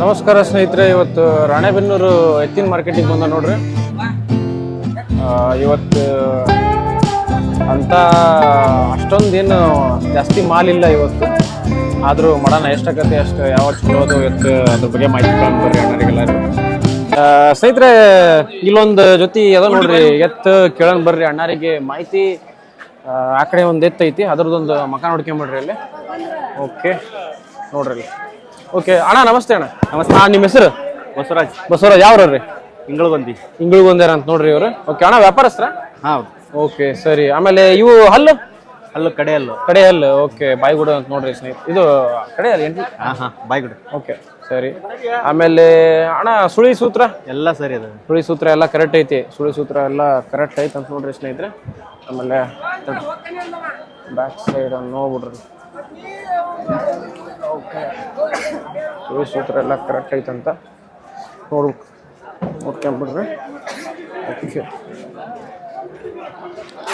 ನಮಸ್ಕಾರ ಸ್ನೇಹಿತರೆ ಇವತ್ತು ರಾಣೆಬೆನ್ನೂರು ಎತ್ತಿನ ಮಾರ್ಕೆಟಿಗೆ ಬಂದ ನೋಡ್ರಿ. ಇವತ್ತು ಅಂತ ಅಷ್ಟೊಂದೇನು ಜಾಸ್ತಿ ಮಾಲ್ ಇಲ್ಲ ಇವತ್ತು. ಆದರೂ ಮಾಡೋಣ ಎಷ್ಟಾಗತ್ತೆ ಅಷ್ಟು ಯಾವ ಚಲೋ ಇವತ್ತು ಅದ್ರ ಬಗ್ಗೆ ಮಾಹಿತಿ ಬರ್ರಿ ಅಣ್ಣರಿಗೆಲ್ಲರೂ. ಸ್ನೇಹಿತರೆ ಇಲ್ಲೊಂದು ಜೊತೆ ಅದ ನೋಡ್ರಿ ಎತ್ತು ಕೇಳೋಣ ಬರ್ರಿ ಅಣ್ಣರಿಗೆ ಮಾಹಿತಿ. ಆ, ಕಡೆ ಒಂದು ಎತ್ತೈತಿ ಅದ್ರದ್ದೊಂದು ಮಕ ನೋಡ್ಕೊಂಬಿಡ್ರಿ ಅಲ್ಲಿ. ಓಕೆ ನೋಡ್ರಿ ಓಕೆ ಅಣ್ಣ ನಮಸ್ತೆ ಅಣ್ಣ. ನಮಸ್ತೆ. ಹಾಂ ನಿಮ್ಮ ಹೆಸರು? ಬಸವರಾಜ್. ಬಸವರಾಜ್ ಯಾವ್ರಿ ತಿಂಗಳು ಬಂದಿ ಇಂಗಳಿಗೆ ಬಂದಾರ ಅಂತ ನೋಡ್ರಿ ಇವ್ರು. ಓಕೆ ಅಣ್ಣ ವ್ಯಾಪಾರಸ್ತ್ರ ಹಾಂ ಓಕೆ ಸರಿ. ಆಮೇಲೆ ಇವು ಹಲ್ಲು? ಹಲ್ಲು ಕಡೆ ಹಲ್ಲು. ಕಡೆ ಹಲ್ಲು. ಓಕೆ ಬಾಯಿಗುಡ ಅಂತ ನೋಡ್ರಿ ಸ್ನೇಹಿತ ಇದು ಕಡೆ ಹಲ್ಲು ಏನು ಹಾ ಹಾ ಬಾಯ್ ಬಿಡು ಓಕೆ ಸರಿ. ಆಮೇಲೆ ಅಣ್ಣ ಸುಳಿ ಸೂತ್ರ? ಎಲ್ಲ ಸರಿ ಅದ. ಸುಳಿ ಸೂತ್ರ ಎಲ್ಲ ಕರೆಕ್ಟ್ ಐತಿ. ಸುಳಿ ಸೂತ್ರ ಎಲ್ಲ ಕರೆಕ್ಟ್ ಐತೆ ಅಂತ ನೋಡ್ರಿ ಸ್ನೇಹಿತರೆ. ಆಮೇಲೆ ಬ್ಯಾಕ್ ಸೈಡ್ ನೋಡ್ಬಿಡ್ರಿ. ಓಕೆ. ಸೂತ್ರ ಎಲ್ಲ ಕರೆಕ್ಟ್ ಐತಂತ ನೋಡ್ಬೇಕು. ನೋಡ್ಕೊಂಬಿಡ್ರಿ ಓಕೆ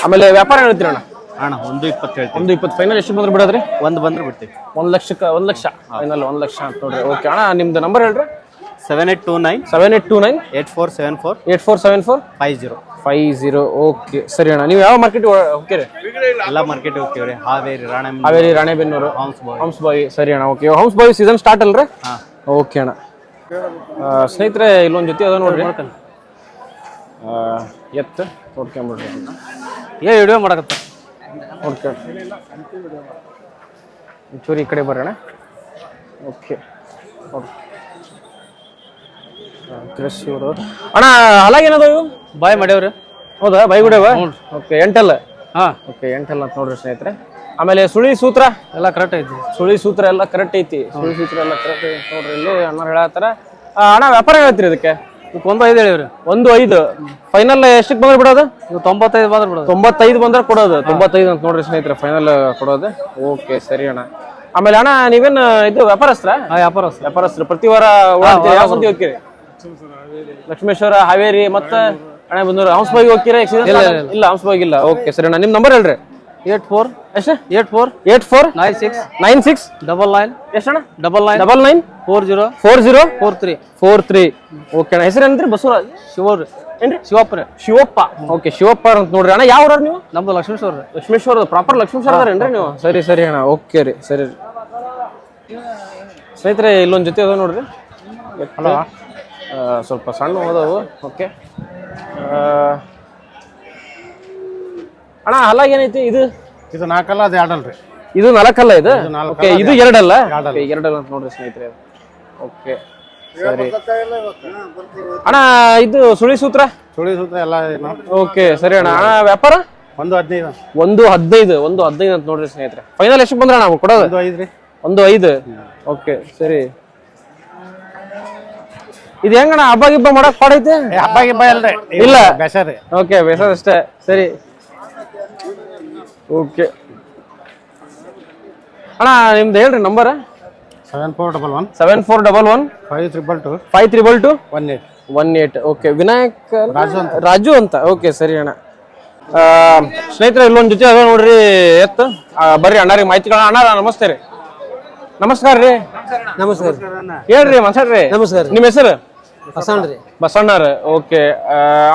ಆಮೇಲೆ ವ್ಯಾಪಾರ ಹೇಳ್ತೀರಿ ಅಣ್ಣ ಅಣ್ಣ ಒಂದು ಇಪ್ಪತ್ತು ಹೇಳ್ತೀವಿ ಒಂದು ಇಪ್ಪತ್ತು ಫೈನಲ್ ಎಷ್ಟು ಬಂದ್ರೆ ಬಿಡೋದ್ರಿ? ಒಂದು ಬಂದ್ರೆ ಬಿಡ್ತೀವಿ. ಒಂದು ಲಕ್ಷಕ್ಕೆ ಒಂದು ಲಕ್ಷ. ಫೈನಲ್ ಒಂದು ಲಕ್ಷ ಅಂತ ನೋಡ್ರಿ. ಓಕೆ ಅಣ್ಣ ನಿಮ್ದು ನಂಬರ್ ಹೇಳ್ರಿ. Seven eight two nine seven eight two nine eight four seven four eight four seven four five zero five zero okay ಸರಿ ಅಣ್ಣ ನೀವು ಯಾವ ಮಾರ್ಕೆಟ್ ಓಕೆ ರೀ ಎಲ್ಲ ಮಾರ್ಕೆಟ್ ಹೋಗ್ತೀವಿ ರೀ Haveri Rane Haveri Ranebennur. House boy house boy ಸರಿ ಅಣ್ಣ okay house boy season start ಅಲ್ರಿ? ಹಾ. ಓಕೆ ಅಣ್ಣ. ಸ್ನೇಹಿತರೆ ಇಲ್ಲೊಂದು ಜೊತೆ ಅದ ನೋಡ್ರಿ. ಎತ್ತು ನೋಡ್ಕೊಂಬಿಡ್ರಿ ಏ ವಿಡಿಯೋ ಮಾಡಕತ್ತ. ಓಕೆ ಒಂಚೂರು ಈ ಕಡೆ ಬರೋಣ. ಓಕೆ ಓಕೆ ಇವರು. ಅಣ್ಣ ಹಲಾಗೇನದ ಇವು ಬಾಯ್ ಮಾಡ್ಯಾವ್ರಿ? ಹೌದಾ? ಬೈಗುಡವ ಓಕೆ ಎಂಟಲ್ ಹಾಂ. ಓಕೆ ಎಂಟಲ್ ಅಂತ ನೋಡ್ರಿ ಸ್ನೇಹಿತರೆ. ಆಮೇಲೆ ಸುಳಿ ಸೂತ್ರ ಎಲ್ಲ ಕರೆಕ್ಟ್ ಐತಿ. ಸುಳಿ ಸೂತ್ರ ಎಲ್ಲ ಕರೆಕ್ಟ್ ಐತಿ. ಸುಳಿ ಸೂತ್ರ ಎಲ್ಲ ಕರೆಕ್ಟ್ ಐತಿ ನೋಡ್ರಿ ಇಲ್ಲಿ ಅಣ್ಣ ಹೇಳತ್ತಾರ. ಅಣ್ಣ ವ್ಯಾಪಾರ ಹೇಳ್ತೀರಿ ಇದಕ್ಕೆ? ಒಂದು ಐದು ಹೇಳಿವ್ರಿ. ಒಂದು ಐದು. ಫೈನಲ್ ಎಷ್ಟಕ್ಕೆ ಬಂದ್ರೆ ಬಿಡೋದು? ನೀವು ತೊಂಬತ್ತೈದು ಬಂದ್ರೆ ಬಿಡೋದು. ತೊಂಬತ್ತೈದು ಬಂದ್ರೆ ಕೊಡೋದು. ತೊಂಬತ್ತೈದು ಅಂತ ನೋಡ್ರಿ ಸ್ನೇಹಿತರೆ ಫೈನಲ್ ಕೊಡೋದು. ಓಕೆ ಸರಿ ಅಣ್ಣ. ಆಮೇಲೆ ಅಣ್ಣ ನೀವೇನು ಇದು ವ್ಯಾಪಾರಸ್ತ್ರ ವ್ಯಾಪಾರಸ್ತ್ರ ವ್ಯಾಪಾರ ವ್ಯಾಪಾರಸ್ತ್ರ ಪ್ರತಿ ವಾರ? ಯಾವ ಹೋಗ್ತೀರಿ ಲಕ್ಷ್ಮೇಶ್ವರ ಹಾವೇರಿ ಮತ್ತೆ ಅಣ್ಣ ಬಂದೂರು. ಹಂಸಬಾಗಿ ಹೋಗ್ತೀರಾ? ಈಗ ಇಲ್ಲ ಹೌಸ್ ಆಗ್- ಇಲ್ಲ. ಇಲ್ಲ ಓಕೆ ಸರಿ ಅಣ್ಣ. ನಿಮ್ಮ ನಂಬರ್ ಹೇಳ್ರಿ. Eight four. ಎಷ್ಟು? Eight four. Eight four? Nine six. Nine six? Double nine. ಎಷ್ಟಣ್ಣ? Double nine. Double nine? Four zero. Four zero? Four three. Four three. Okay ಅಣ್ಣ. ಹೆಸರು ಏನಂದ್ರಿ ಬಸವರಾಜ್? ಶಿವರ್. ಏನ್ರಿ? ಶಿವಪ್ಪ ಶಿವಪ್ಪ. ಓಕೆ ಶಿವಪ್ಪ ಅಂತ ನೋಡ್ರಿ. ಅಣ್ಣ ಯಾವ ಊರವ್ರು ನೀವು? ನಮ್ದು ಲಕ್ಷ್ಮೇಶ್ವರ ಲಕ್ಷ್ಮೇಶ್ವರ ಪ್ರಾಪರ್ ಲಕ್ಷ್ಮೇಶ್ವರ ಅದಾರೇನ್ರಿ ನೀವು? ಸರಿ ಸರಿ ಅಣ್ಣ. ಓಕೆ ರೀ. ಸರಿ ರೀ. ಸ್ನೇಹಿತರೆ ಇಲ್ಲೊಂದು ಜೊತೆ ಅದ ನೋಡ್ರಿ. ಹಲೋ. ಸ್ವಲ್ಪ ಸಣ್ಣ ಹೋದವು. ಓಕೆ ಅಣ್ಣ ಹಲ್ಲಾಗ ಏನೈತಿ? ಇದು? ಇದು ನಾಲ್ಕಲ್ಲ ಅದು ಎರಡಲ್ರಿ ಇದು ನಾಲ್ಕಲ್ಲ ಇದು? ಓಕೆ ಇದು ಎರಡಲ್ಲ. ಎರಡಲ್ಲ? ಅಂತ ನೋಡ್ರಿ ಸ್ನೇಹಿತರೆ. ಓಕೆ ಸರಿ. ಅಣ್ಣ ಇದು ಸುಳಿ ಸೂತ್ರ? ಸುಳಿ ಸೂತ್ರ ಎಲ್ಲ ಏನು? ಓಕೆ ಸರಿ ಅಣ್ಣ. ಅಣ್ಣ ವ್ಯಾಪಾರ? ಒಂದು ಹದಿನೈದು. ಒಂದು ಹದಿನೈದು ಒಂದು ಹದಿನೈದು ಅಂತ ನೋಡ್ರಿ ಸ್ನೇಹಿತರೆ. ಫೈನಲ್ ಎಷ್ಟು ಬಂದ್ರೆ ನಾವು ಕೊಡೋದು? ಒಂದು ಐದು ರೀ. ಒಂದು ಐದು? ಓಕೆ ಸರಿ. ಇದು ಹೆಂಗಣ ಹಬ್ಬ ಗಿಬ್ಬ ಮಾಡಕ್ ಪಾಡೈತೆ ಏ, ಹಬ್ಬ ಗಿಬ್ಬ ಅಲ್ರಿ ಇಲ್ಲ. ಬೇಸರಿ ಓಕೆ ಬೇಸರ ಅಷ್ಟೇ. ಸರಿ. ಓಕೆ ಅಣ್ಣ ನಿಮ್ದು ಹೇಳ್ರಿ number seven four double one seven four double one five triple two five triple two one eight one eight okay Vinayak Raju ಅಂತ. ರಾಜು ಅಂತ. ಓಕೆ ಸರಿ ಅಣ್ಣ. ಸ್ನೇಹಿತರ ಇಲ್ಲೊಂದು ಜೊತೆ ಅದ ನೋಡ್ರಿ. ಎತ್ತು. ಬರ್ರಿ ಅಣ್ಣರಿಗೆ ಮಾಹಿತಿಗಳ ಅಣ್ಣ ನಮಸ್ತೆ ರೀ. ನಮಸ್ಕಾರ ರೀ. ನಮಸ್ಕಾರ ಹೇಳ್ರಿ ಮಾತಾಡ್ರಿ ನಮಸ್ಕಾರ ನಿಮ್ಮ ಹೆಸರು? ಹಸನ್ ರೀ. ಬಸಣ್ಣರ ಓಕೆ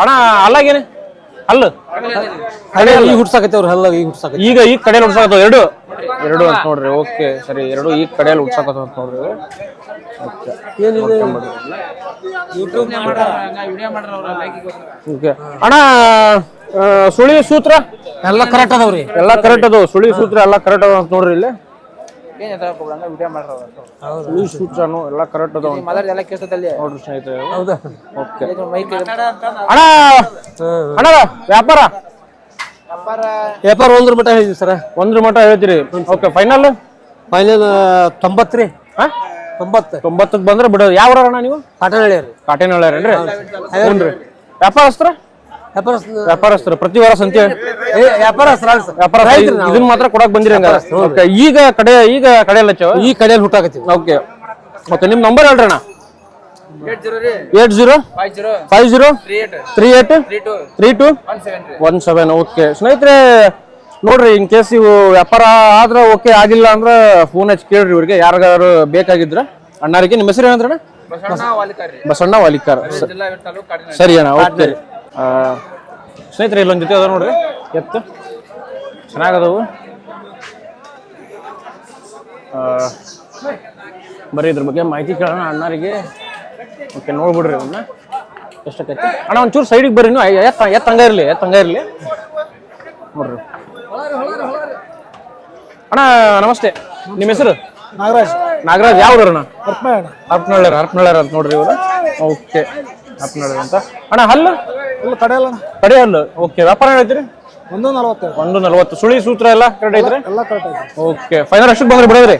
ಅಣ್ಣ ಅಲ್ಲಾಗೇನೆ ಅಲ್ಲ ಹಳೆ ಈಗ ಹುಡ್ಸಾಕತ್ತೇವ್ರಿ ಹಲ್ಲ ಈಗ ಹುಡ್ಸಾಕತ್ತಿ. ಈಗ ಈ ಕಡೆಯಲ್ಲಿ ಉಡ್ಸಾಕತ್ತವ ಎರಡು? ಎರಡು ಅಂತ ನೋಡ್ರಿ ಓಕೆ ಸರಿ ಎರಡು ಈ ಕಡೆಯಲ್ಲಿ ಉಡ್ಸಾಕತ್ತವ ಅಂತ ನೋಡ್ರಿ. ಏನಿದೆ? ಓಕೆ ಅಣ್ಣ ಸುಳಿ ಸೂತ್ರ? ಎಲ್ಲ ಕರೆಕ್ಟ್ ಅದಾವ್ರಿ. ಎಲ್ಲ ಕರೆಕ್ಟ್ ಅದು ಸುಳಿ ಸೂತ್ರ ಎಲ್ಲ ಕರೆಕ್ಟ್ ಅದಾವ ಅಂತ ನೋಡ್ರಿ ಇಲ್ಲಿ. ಸುಳಿ ಸೂತ್ರನು ಎಲ್ಲ ಕರೆಕ್ಟ್ ಅದಾವ ಅಂತ. ನೋಡ್ರಿ ಸ್ನೇಹಿತರೆ. ಹೌದಾ. ಓಕೆ. ಅಣ್ಣ! ಅಣ್ಣ ವ್ಯಾಪಾರ? ವ್ಯಾಪಾರ. ಒಂದ್ರ ಮಟ್ಟ ಹೇಳಿದ್ವಿ ಸರ್. ಒಂದ್ರ ಮಟ ಹೇಳ್ತೀರಿ. ಓಕೆ ಫೈನಲ್ ಫೈನಲ್ ತೊಂಬತ್ತು ರೀ. ಹಾ? ತೊಂಬತ್ತು. ತೊಂಬತ್ತಕ್ಕೆ ಬಂದ್ರೆ ಬಿಡೋದು. ಯಾವ ಅಣ್ಣ ನೀವು? ಕಾಟನ್ ಹೇಳ್ಯಾರ ರೀ ಕಾಟೇನ್ ರೀ ವ್ಯಾಪಾರ ವ್ಯಾಪಾರಸ್ತ್ರ ವ್ಯಾಪಾರ ವ್ಯಾಪಾರಸ್ತ್ರ ಪ್ರತಿ ವಾರ ಸಂತೆ ಏ ವ್ಯಾಪಾರ ಇದನ್ನ ಮಾತ್ರ ಕೊಡಕ್ ಬಂದಿರಿ ಓಕೆ ಈಗ ಕಡೆ ಈಗ ಕಡೆ ಈ ಕಡೆಯಲ್ಲಿ ಹುಟ್ಟಾಕತ್ತೀವಿ. ಓಕೆ. ಓಕೆ ನಿಮ್ ನಂಬರ್ ಹೇಳ್ರಣ ಅಣ್ಣ eight zero? Five zero. Three eight. Three two. One seven okay. ಸ್ನೇಹಿತರೆ ನೋಡ್ರಿ ಇನ್ ಕೇಸ್ ಇವು ವ್ಯಾಪಾರ ಆದ್ರೆ ಓಕೆ ಆಗಿಲ್ಲ ಅಂದ್ರೆ ಫೋನ್ ಹಚ್ಚಿ ಕೇಳ್ರಿ ಇವ್ರಿಗೆ. ಯಾರಿಗಾದ್ರು ಬೇಕಾಗಿದ್ರ. ಅಣ್ಣಾರಿಗೆ. ನಿಮ್ಮ ಹೆಸರು ಏನಂದ್ರಣ್ಣ? ಬಸಣ್ಣ ವಾಲಿಕಾರ ಸರಿ ಅಣ್ಣ ಓಕೆ. ಸ್ನೇಹಿತರೆ ಇಲ್ಲೊಂದು ಜೊತೆ ಅದ ನೋಡ್ರಿ. ಎತ್ತು. ಚೆನ್ನಾಗದವು. ಬರೀ ಇದ್ರ ಬಗ್ಗೆ ಮಾಹಿತಿ ಕೇಳೋಣ ಅಣ್ಣರಿಗೆ. ಓಕೆ ನೋಡ್ಬಿಡ್ರಿ ಅವನ್ನ ಎಷ್ಟಕ್ಕೈತಿ ಅಣ್ಣ ಒಂಚೂರು ಸೈಡಿಗೆ ಬರ್ರಿ ನೀವು. ಎತ್ತ ಎತ್ತ ಹಂಗ ಇರಲಿ ಎತ್ತ ಹಂಗ ಇರಲಿ. ನೋಡ್ರಿ. ಅಣ್ಣ ನಮಸ್ತೆ. ನಿಮ್ಮ ಹೆಸರು? ನಾಗರಾಜ್. ನಾಗರಾಜ್. ಯಾವ್ದು ಅಣ್ಣ? ಅರ್ಪನಳ್ಳಿ ಹರಪನಳ್ಳಿ ಅಂತ ನೋಡ್ರಿ ಇವರು. ಓಕೆ ಅರ್ಪನಳ್ಳಿ ಅಂತ. ಅಣ್ಣ ಹಲ್ಲು? ಇಲ್ಲ ಕಡೆಯಲ್ಲ ಕಡೆಯಲ್ಲ ಓಕೆ ವ್ಯಾಪಾರ ಹೇಳ್ತೀರಿ? ಒಂದು ನಲವತ್ತು ಒಂದು ನಲವತ್ತು ಸುಳಿ ಸೂತ್ರ ಎಲ್ಲ ಕರೆಕ್ಟ್ ಐತ್ರಿ? ಎಲ್ಲ ಕರೆಕ್ಟ್ ಐತೆ ಓಕೆ ಫೈನಲ್ ಎಷ್ಟಕ್ಕೆ ಬಂದ್ರೆ ಬಿಡೋದ್ರಿ?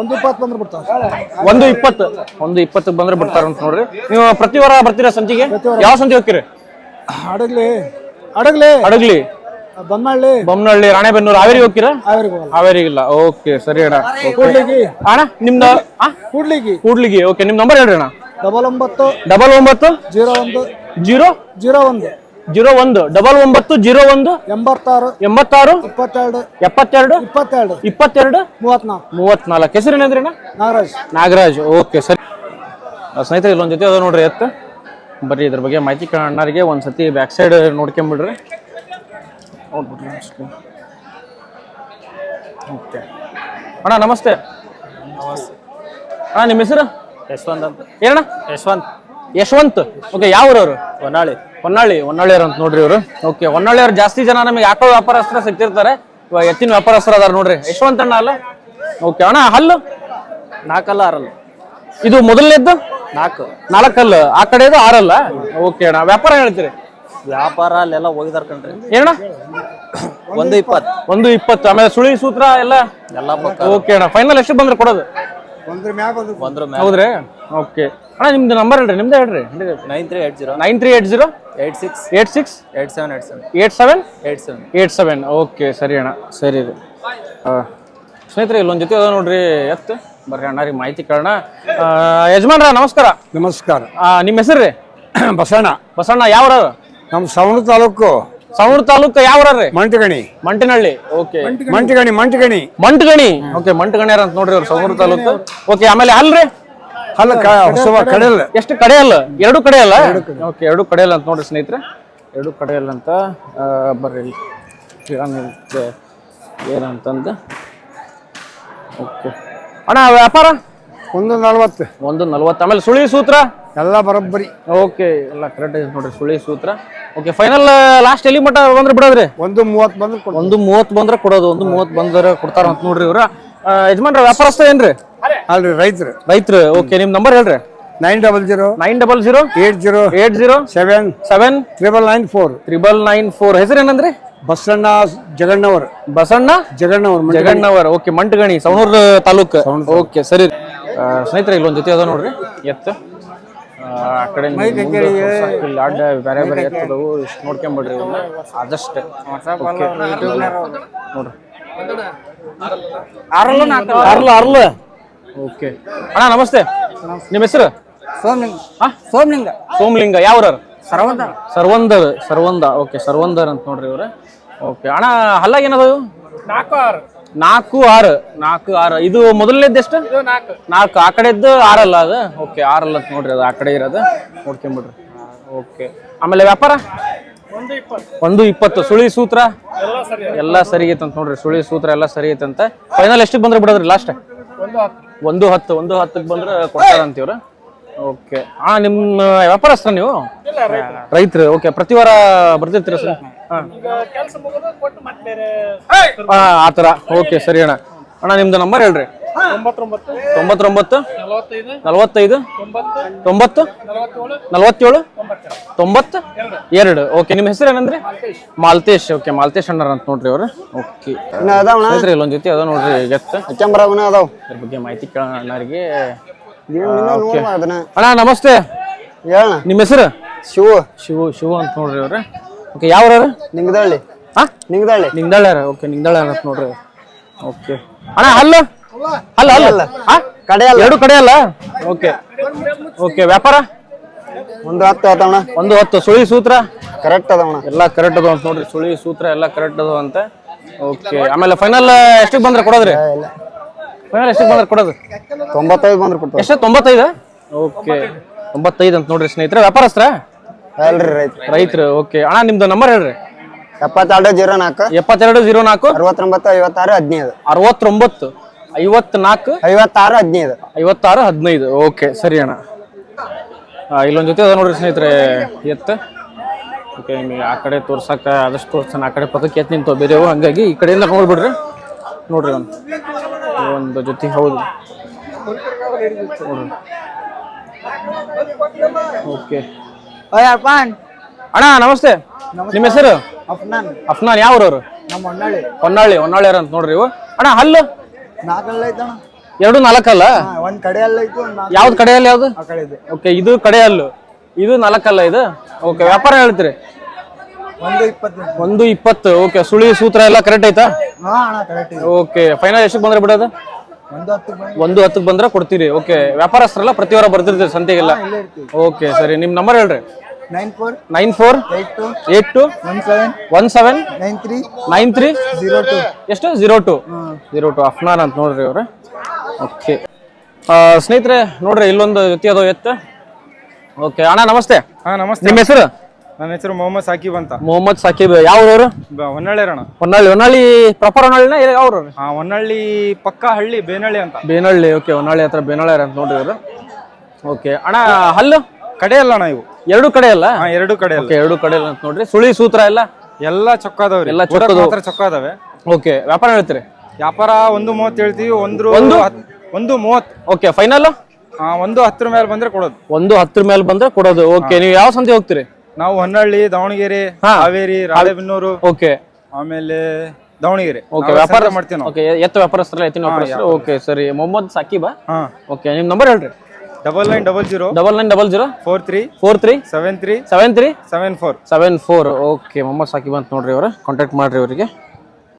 ಒಂದು ಇಪ್ಪತ್ತು ಬಂದ್ರೆ ಬಿಡ್ತಾವೆ ಒಂದು ಇಪ್ಪತ್ತು. ಒಂದು ಇಪ್ಪತ್ತು ಬಂದ್ರೆ ಬಿಡ್ತಾರ ಅಂತ ನೋಡ್ರಿ. ನೀವು ಪ್ರತಿ ವಾರ ಬರ್ತೀರಾ ಸಂತಿಗೆ ಯಾವ ಸಂತಿ ಹೋಗ್ತೀರಿ? ಅಡಗ್ಲಿ ಅಡಗ್ಲಿ ಅಡಗ್ಲಿ ಬಂದ್ಮಾಡ್ಲಿ ಬೊಮ್ಮನಹಳ್ಳಿ ರಾಣೆಬೆನ್ನೂರು ಹಾವೇರಿ ಹೋಗ್ತೀರಾ? ಹಾವೇರಿ ಇಲ್ಲ. ಓಕೆ ಸರಿ ಅಣ್ಣ. ಕೂಡ್ಲಿಗಿ. ಅಣ್ಣ ನಿಮ್ದು? ಕೂಡ್ಲಿಗಿ. ಕೂಡ್ಲಿಗಿ. ಓಕೆ ನಿಮ್ ನಂಬರ್ ಹೇಳ್ರಿ ಅಣ್ಣ. ಡಬಲ್ ಒಂಬತ್ತು ಡಬಲ್ ಒಂಬತ್ತು ಜೀರೋ ಒಂದು ಜೀರೋ? ಜೀರೋ ಒಂದು. ಜೀರೋ ಒಂದು. ಡಬಲ್ ಒಂಬತ್ತು ಜೀರೋ ಒಂದು? ಎಂಬತ್ತಾರು. ಎಂಬತ್ತಾರು? ಇಪ್ಪತ್ತೆರಡು. ಎಪ್ಪತ್ತೆರಡು? ಇಪ್ಪತ್ತೆರಡು. ಇಪ್ಪತ್ತೆರಡು? ಮೂವತ್ನಾಲ್ಕು ಮೂವತ್ನಾಲ್ಕು ಹೆಸರು ಏನಂದ್ರೆ ಅಣ್ಣ? ನಾಗರಾಜ್. ನಾಗರಾಜ್. ಓಕೆ ಸರಿ. ಸ್ನೇಹಿತರೆ ಇಲ್ಲೊಂದು ಜೊತೆ ಅದ ನೋಡ್ರಿ ಎತ್ತು. ಬರ್ರಿ ಇದ್ರ ಬಗ್ಗೆ ಮಾಹಿತಿ ಕೇಳೋಣ ಅಣ್ಣಾರಿಗೆ ಒಂದು ಸತಿ ಬ್ಯಾಕ್ ಸೈಡ್ ನೋಡ್ಕೊಂಬಿಡ್ರಿ. ನೋಡ್ಬಿಟ್ರಿ ಓಕೆ. ಅಣ್ಣ ನಮಸ್ತೆ. ಅಣ್ಣ ನಿಮ್ಮ ಹೆಸರು? ಯಶವಂತ್ ಅಂತ. ಏನಣ್ಣ? ಯಶವಂತ್. ಯಶವಂತ್. ಓಕೆ ಯಾವ ಅವರು ಹೊನ್ನಾಳಿ. ಹೊನ್ನಾಳಿ ಹೊನ್ನಾಳಿಯವ್ರು ಅಂತ ನೋಡ್ರಿ ಇವರು. ಓಕೆ ಹೊನ್ನಾಳಿಯವ್ರು ಜಾಸ್ತಿ ಜನ ನಮಗೆ ಯಾಕೋ ವ್ಯಾಪಾರಸ್ಥರ ಸಿಕ್ತಿರ್ತಾರೆ ಇವಾಗ ಎತ್ತಿನ ವ್ಯಾಪಾರಸ್ಥರ ಅದಾರ ನೋಡ್ರಿ. ಯಶವಂತ ಅಣ್ಣ ಅಲ್ಲ? ಓಕೆ ಅಣ್ಣ ಹಲ್ಲು? ನಾಲ್ಕಲ್ಲ ಆರಲ್ಲ. ಇದು ಮೊದಲನೇದ್ದು? ನಾಲ್ಕು. ನಾಲ್ಕಲ್ಲ. ಆ ಕಡೆದು ಆರಲ್ಲ? ಓಕೆ ಅಣ್ಣ. ವ್ಯಾಪಾರ ಹೇಳ್ತೀರಿ? ವ್ಯಾಪಾರ ಅಲ್ಲೆಲ್ಲ ಹೋಗಿದಾರ ಕಣ್ರಿ. ಏನಣ್ಣ? ಒಂದು ಇಪ್ಪತ್ತು. ಒಂದು ಇಪ್ಪತ್ತು. ಆಮೇಲೆ ಸುಳಿ ಸೂತ್ರ ಎಲ್ಲ? ಎಲ್ಲ ಓಕೆ ಅಣ್ಣ. ಫೈನಲ್ ಎಷ್ಟು ಬಂದ್ರೆ ಕೊಡೋದು? ಒಂದ್ರ ಮ್ಯಾಗ ಒಂದು ಒಂದ್ರ ಮೇಲೆ ಹೌದ್ರಿ? ಓಕೆ. ಅಣ್ಣ ನಿಮ್ದು ನಂಬರ್ ಹೇಳ್ರಿ ನಿಮ್ದು ಹೇಳ್ರಿ. Nine three eight zero. Nine three eight zero? Eight six. Eight six? Eight seven eight seven. Eight seven? Eight seven. Eight seven. Okay ಸರಿ ಅಣ್ಣ. ಸರಿ ರೀ. ಆ, ಸ್ನೇಹಿತರೆ ಇಲ್ಲೊಂದು ಜೊತೆ ಅದ ನೋಡ್ರಿ. ಎತ್ತು. ಬರ್ರಿ ಅಣ್ಣರಿಗೆ ಮಾಹಿತಿ ಕೇಳೋಣ. ಯಜಮಾನ್ರ ನಮಸ್ಕಾರ. ನಮಸ್ಕಾರ. ಆ, ನಿಮ್ಮ ಹೆಸರು ರೀ? ಬಸಣ್ಣ. ಬಸಣ್ಣ ಯಾವ್ರ? ನಮ್ಮ ಸವಣ ತಾಲೂಕು. ಸವಣೂರು ತಾಲೂಕು ಯಾವ್ರೀ ಮಂಟಗಣಿ. ಮಂಟಿನಹಳ್ಳಿ. ಓಕೆ ಮಂಟಗಣಿ ಮಂಟಗಣಿ. ಮಂಟಗಣಿ. ಓಕೆ ಮಂಟಗಣಿಯರ್ ಅಂತ ನೋಡ್ರಿ ಅವ್ರು ಸವಣೂರು ತಾಲೂಕು. ಓಕೆ ಆಮೇಲೆ ಅಲ್ರಿ ಅಲ್ಲ ಕಡೆಯಲ್ಲ ಎಷ್ಟು ಕಡೆ ಅಲ್ಲ ಎರಡು ಕಡೆ. ಅಲ್ಲ ಓಕೆ ಎರಡು ಕಡೆ ಅಲ್ಲ ಅಂತ ನೋಡ್ರಿ ಸ್ನೇಹಿತರೆ. ಎರಡು ಕಡೆ ಅಲ್ಲ ಅಂತ ಆ, ಬರ್ರಿ. ಏನಿರುತ್ತೆ, ಏನಂತಂದ? ಓಕೆ ಅಣ್ಣ ವ್ಯಾಪಾರ? ಒಂದು ನಲವತ್ತು. ಒಂದು ನಲ್ವತ್ತು. ಆಮೇಲೆ ಸುಳಿ ಸೂತ್ರ? ಎಲ್ಲ ಬರೋಬ್ಬರಿ. ಓಕೆ ಎಲ್ಲ ಕರೆಕ್ಟ್ ಐತೆ ನೋಡ್ರಿ ಸುಳಿ ಸೂತ್ರ. ಓಕೆ ಫೈನಲ್ ಲಾಸ್ಟ್ ಎಲ್ಲಿ ಮಟ್ಟ ಬಂದ್ರೆ ಬಿಡೋದ್ರಿ? ಒಂದು ಮೂವತ್ತು ಬಂದ್ರೆ ಒಂದು ಮೂವತ್ತು ಬಂದ್ರೆ ಕೊಡೋದು ಒಂದು ಮೂವತ್ತು ಬಂದ್ರೆ ಕೊಡ್ತಾರ ಅಂತ ನೋಡ್ರಿ ಇವ್ರ. ಯಜಮಾನ್ರ ವ್ಯಾಪಾರಸ್ಥ ಏನ್ರಿ? ಅಲ್ರಿ ರೈತರು. ರೈತರು ಓಕೆ ನಿಮ್ ನಂಬರ್ ಹೇಳ್ರಿ. Nine double zero nine double zero eight zero eight zero seven seven triple nine four triple nine four ಹೆಸರು ಏನಂದ್ರಿ? ಬಸಣ್ಣ ಜಗಣ್ಣವರು. ಬಸಣ್ಣ ಜಗಣ್ಣವರು ಜಗಣ್ಣವರ್ ಓಕೆ ಮಂಟಗಣಿ ಸವಣೂರು ತಾಲೂಕು. ಓಕೆ ಸರಿ. ಸ್ನೇಹಿತರೆ ಇಲ್ಲೊಂದು ಜೊತೆ ಅದ ನೋಡ್ರಿ. ಎತ್ತು. ಆ, ಕಡೆ ಇಲ್ಲಿ ಅಡ್ಡ ಬೇರೆ ಬೇರೆ ಎತ್ತದವು ಇಷ್ಟು ನೋಡ್ಕೊಂಬಿಡ್ರಿ ಇವನ್ನ ಆದಷ್ಟು. ನೋಡ್ರಿ. ಅರ್ಲ ಅರ್ಲ. ಓಕೆ. ಅಣ್ಣ ನಮಸ್ತೆ. ನಿಮ್ಮ ಹೆಸರು? ಸೋಮಲಿಂಗ. ಹಾ? ಸೋಮಲಿಂಗ. ಸೋಮಲಿಂಗ. ಯಾವ್ರ ಸರ್ವಂದರ್. ಸರ್ವಂದರ್. ಸರ್ವಂದ. ಓಕೆ ಸರ್ವಂದರ್ ಅಂತ ನೋಡ್ರಿ ಇವ್ರ. ಓಕೆ. ಅಣ್ಣ ಹಲ್ಲಾಗ ಏನದು ನಾಲ್ಕು ಆರು. ನಾಲ್ಕು ಆರು. ನಾಲ್ಕು ಆರು. ಇದು ಮೊದಲನೇದ್ದು ಎಷ್ಟು? ನಾಲ್ಕು. ಆ ಕಡೆದ್ದು ಆರಲ್ಲ ಅದು? ಓಕೆ ಆರಲ್ಲ ಅಂತ ನೋಡ್ರಿ ಅದು. ಆ ಕಡೆ ಇರೋದು. ನೋಡ್ಕೊಂಬಿಡ್ರಿ. ಓಕೆ. ಆಮೇಲೆ ವ್ಯಾಪಾರ? ಒಂದು ಇಪ್ಪತ್ತು. ಸುಳಿ ಸೂತ್ರ? ಎಲ್ಲ ಸರಿ ಐತಂತ ಅಂತ ನೋಡ್ರಿ. ಸುಳಿ ಸೂತ್ರ ಎಲ್ಲ ಸರಿ ಐತೆ ಅಂತ. ಫೈನಲ್ ಎಷ್ಟಕ್ಕೆ ಬಂದ್ರೆ ಬಿಡೋದ್ರಿ ಲಾಸ್ಟ್ ಒಂದು ಹತ್ತು. ಒಂದು ಹತ್ತಕ್ಕೆ ಬಂದ್ರೆ ಕೊಡ್ತಾರಂತೀವ್ರ? ಓಕೆ. ಹಾ ನಿಮ್ಮ ವ್ಯಾಪಾರಸ್ತ್ರ ನೀವು? ರೈತರು. ಓಕೆ ಪ್ರತಿ ವಾರ ಬರ್ತಿರ್ತೀರ ಸರ್? ಆ ಥರ. ಓಕೆ ಸರಿ ಅಣ್ಣ. ಅಣ್ಣ ನಿಮ್ದು ನಂಬರ್ ಹೇಳ್ರಿ. ತೊಂಬತ್ತೊಂಬತ್ತು. ನಲವತ್ತೈದು. ತೊಂಬತ್ತು. ನಲವತ್ತೇಳು. ತೊಂಬತ್ತು? ಎರಡು. ಓಕೆ ನಿಮ್ಮ ಹೆಸರು ಏನಂದ್ರಿ? ಮಾಲ್ತೇಶ್. ಓಕೆ ಮಾಲ್ತೇಶ್ ಅಣ್ಣರ ಅಂತ ನೋಡ್ರಿ ಅವ್ರ. ಓಕೆ ಸ್ನೇಹಿತರೆ ಇಲ್ಲೊಂದ್ ಜೊತೆ ಅದ ನೋಡ್ರಿ ಎತ್ತ ಅದಾವ. ಅದ್ರ ಬಗ್ಗೆ ಮಾಹಿತಿ ಕೇಳೋಣ ಅಣ್ಣರಿಗೆ. ಅಣ್ಣ. ನಮಸ್ತೆ. ಹೇಳ ನಿಮ್ಮ ಹೆಸರು? ಶಿವ. ಶಿವ ಶಿವ ಅಂತ ನೋಡ್ರಿ ಅವ್ರ. ಓಕೆ ಯಾವ್ರವ್ರು? ನಿಂಗದಳ್ಳಿ. ಹಾ? ನಿಂಗದಳ್ಳಿ. ನಿಂಗದಾಳ್ಯಾರ ಓಕೆ ನಿಂಗದಾಳ್ಯಾರ ಅಂತ ನೋಡ್ರಿ. ಓಕೆ ಅಣ್ಣ ಅಲ್ಲ. ಅಲ್ಲ ಅಲ್ಲ. ಹಾ? ಕಡೆ ಅಲ್ಲ. ಎರಡು ಕಡೆ ಅಲ್ಲ? ಓಕೆ ಓಕೆ ವ್ಯಾಪಾರ? ಒಂದು ಹತ್ತು ಅಣ್ಣ. ಒಂದು ಹತ್ತು. ಸುಳಿ ಸೂತ್ರ? ಕರೆಕ್ಟ್ ಅದಾವಣ ಎಲ್ಲ ಕರೆಕ್ಟ್ ಅದಾವ ಅಂತ ನೋಡ್ರಿ. ಸುಳಿ ಸೂತ್ರ ಎಲ್ಲ ಕರೆಕ್ಟ್ ಅದಾವ ಅಂತ. ಓಕೆ ಆಮೇಲೆ ಫೈನಲ್ ಎಷ್ಟಕ್ಕೆ ಬಂದ್ರೆ ಕೊಡೋದ್ರಿ? ಫೈನಲ್ ಎಷ್ಟಕ್ಕೆ ಬಂದ್ರೆ ಕೊಡೋದು? ತೊಂಬತ್ತೈದು ಬಂದ್ರೆ ಕೊಡ್ತಾರೆ ಎಷ್ಟು ತೊಂಬತ್ತೈದು? ಓಕೆ ತೊಂಬತ್ತೈದು ಅಂತ ನೋಡ್ರಿ ಸ್ನೇಹಿತರೆ. ವ್ಯಾಪಾರಸ್ತ್ರ ಅಲ್ರಿ ರೈತ ರೈತರು ಓಕೆ ಅಣ್ಣ ನಿಮ್ದು ನಂಬರ್ ಹೇಳ್ರಿ. ಎಪ್ಪತ್ತೆರಡು ಜೀರೋ ನಾಲ್ಕು. ಎಪ್ಪತ್ತೆರಡು ಜೀರೋ ನಾಲ್ಕು. ಅರವತ್ತೊಂಬತ್ತು ಐವತ್ತಾರು ಹದಿನೈದು. ಅರವತ್ತೊಂಬತ್ತು ಐವತ್ನಾಲ್ಕು ಐವತ್ತಾರು ಹದಿನೈದು. ಐವತ್ತಾರು ಹದಿನೈದು. ಓಕೆ ಸರಿ ಅಣ್ಣ. ಆ, ಇಲ್ಲೊಂದ್ ಜೊತೆ ಅದ ನೋಡ್ರಿ ಸ್ನೇಹಿತರೆ ಎತ್ತ. ಓಕೆ ನಿಮಗೆ ಆ ಕಡೆ ತೋರ್ಸಕ್ಕ ಆದಷ್ಟು ತೋರ್ಸಾನ ಆ ಕಡೆ ಪದಕ್ಕೆ ಎತ್ತು ನಿಂತು ಬೇರೆವು ಹಂಗಾಗಿ ಈ ಕಡೆಯಿಂದ ನೋಡ್ಬಿಡ್ರಿ ನೋಡ್ರಿ ಒಂದು. ಒಂದು ಜೊತೆ ಹೌದು. ನೋಡ್ರಿ. ಓಕೆ ಅಣ್ಣ ನಮಸ್ತೆ. ನಿಮ್ಮ ಹೆಸರು? ಅಫ್ನಾನ್. ಅಫ್ನಾನ್ ಯಾವ್ರವ್ರು? ನಮ್ಮ ಹೊನ್ನಾಳಿ. ಹೊನ್ನಾಳಿ ಹೊನ್ನಾಳಿ ಅಂತ ನೋಡ್ರಿ ಇವು. ಅಣ್ಣ ಹಲ್ಲು? ನಾಲ್ಕಲ್ಲ ಎರಡು ನಾಲ್ಕಲ್ಲ? ಒಂದ್ ಕಡೆ ಅಲ್ಲ ಯಾವ್ದು ಯಾವ್ದು? ಆ ಕಡೆ ಇದೆ ಓಕೆ ಇದು ಕಡೆ ಹಲ್ಲು ಇದು ನಾಲ್ಕಲ್ಲ ಇದು? ಓಕೆ ವ್ಯಾಪಾರ ಹೇಳ್ತೀರಿ? ಒಂದು ಇಪ್ಪತ್ತು. ಒಂದು ಇಪ್ಪತ್ತು. ಓಕೆ ಸುಳಿ ಸೂತ್ರ ಎಲ್ಲ ಕರೆಕ್ಟ್ ಐತಾ? ಹಾ ಅಣ್ಣ ಕರೆಕ್ಟ್ ಇದೆ ಓಕೆ ಫೈನಲ್ ಎಷ್ಟಕ್ಕೆ ಬಂದ್ರೆ ಬಿಡೋದು? ಒಂದು ಹತ್ತು ಬಂದು ಒಂದು ಹತ್ತಕ್ಕೆ ಬಂದ್ರೆ ಕೊಡ್ತೀರಿ. ಓಕೆ ವ್ಯಾಪಾರಸ್ಥರಲ್ಲ ಪ್ರತಿ ವಾರ ಬರ್ತಿರ್ತೀರಿ ಸಂತೆಗೆಲ್ಲ. ಓಕೆ ಸರಿ. ನಿಮ್ಮ ನಂಬರ್ ಹೇಳ್ರಿ. Nine four nine four eight two eight two one seven one seven nine three nine three zero two ಎಷ್ಟು? Zero two zero two Afnan ಅಂತ ನೋಡ್ರಿ ಅವ್ರೆ. ಓಕೆ ಸ್ನೇಹಿತರೆ ನೋಡ್ರಿ ಇಲ್ಲೊಂದು ವ್ಯಕ್ತಿ ಅದೋ ಎತ್ತು. ಓಕೆ ಅಣ್ಣ ನಮಸ್ತೆ. ಹಾಂ ನಮಸ್ತೆ. ನಿಮ್ಮ ಹೆಸರು? ನನ್ನ ಹೆಸರು ಮೊಹಮ್ಮದ್ ಸಾಕಿಬ್ ಅಂತ. ಮೊಹಮ್ಮದ್ ಸಾಕಿಬ್ ಯಾವ್ರವ್ರು? ಹೊನ್ನಳ್ಳಿ ರಣ ಹೊನ್ನಾಳಿ ಹೊನ್ನಾಳಿ ಪ್ರಾಪರ್ ಹೊನ್ನಾಳಿನ ಯಾವ್ರವ್ರು? ಹಾ ಹೊನ್ನಳ್ಳಿ ಪಕ್ಕ ಹಳ್ಳಿ ಬೇನಳ್ಳಿ ಅಂತ. ಬೇನಳ್ಳಿ ಓಕೆ ಹೊನ್ನಾಳಿ ಹತ್ರ ಬೇನಳ್ಳಿ ಅಂತ ನೋಡ್ರಿ ಇವರು ಓಕೆ ಅಣ್ಣ ಹಲ್ಲು? ಕಡೆ ಅಲ್ಲ ಅಣ್ಣ ಇವು. ಎರಡು ಕಡೆ ಅಲ್ಲ? ಹಾ ಎರಡು ಕಡೆ ಅಲ್ಲ. ಓಕೆ ಎರಡು ಕಡೆ ಅಲ್ಲ ಅಂತ ನೋಡ್ರಿ. ಸುಳಿ ಸೂತ್ರ ಎಲ್ಲ? ಎಲ್ಲ ಚೊಕ್ಕಾದವ್ರಿ. ಎಲ್ಲ. ಚೊಕ್ಕ ಅದಾವೆ ಓಕೆ ವ್ಯಾಪಾರ ಹೇಳ್ತೀರಿ? ವ್ಯಾಪಾರ ಒಂದು ಮೂವತ್ತು ಹೇಳ್ತೀವಿ ಒಂದು ಒಂದು? ಒಂದು ಮೂವತ್ತು. ಓಕೆ ಫೈನಲ್ ಹಾ ಒಂದು ಹತ್ತರ ಮೇಲೆ ಬಂದ್ರೆ ಕೊಡೋದು. ಒಂದು ಹತ್ತರ ಮೇಲೆ ಬಂದ್ರೆ ಕೊಡೋದು. ಓಕೆ ನೀವು ಯಾವ ಸಂತೆ ಹೋಗ್ತೀರಿ? ನಾವು ಹೊನ್ನಳ್ಳಿ ದಾವಣಗೆರೆ ಹಾ. ಹಾವೇರಿ ರಾಳೆಬೆನ್ನೂರು ಓಕೆ. ಆಮೇಲೆ ದಾವಣಗೆರೆ. ಓಕೆ ವ್ಯಾಪಾರ ಮಾಡ್ತೀವಿ ನಾವು. ಓಕೆ ಎತ್ತ ವ್ಯಾಪಾರಸ್ಥರಲ್ಲ ಎತ್ತಿನ ವ್ಯಾಪಾರಸ್ಥರು? ಓಕೆ ಸರಿ. ಮೊಹಮ್ಮದ್ ಸಾಕಿಬಾ ಹಾ. ಓಕೆ ನಿಮ್ಮ ನಂಬರ್ ಹೇಳ್ರಿ. Double nine double zero double nine double zero four three four three seven three seven three seven four. Seven four. Okay Mohammed Saqib ಅಂತ ನೋಡ್ರಿ ಅವ್ರ ಕಾಂಟ್ಯಾಕ್ಟ್ ಮಾಡ್ರಿ ಅವರಿಗೆ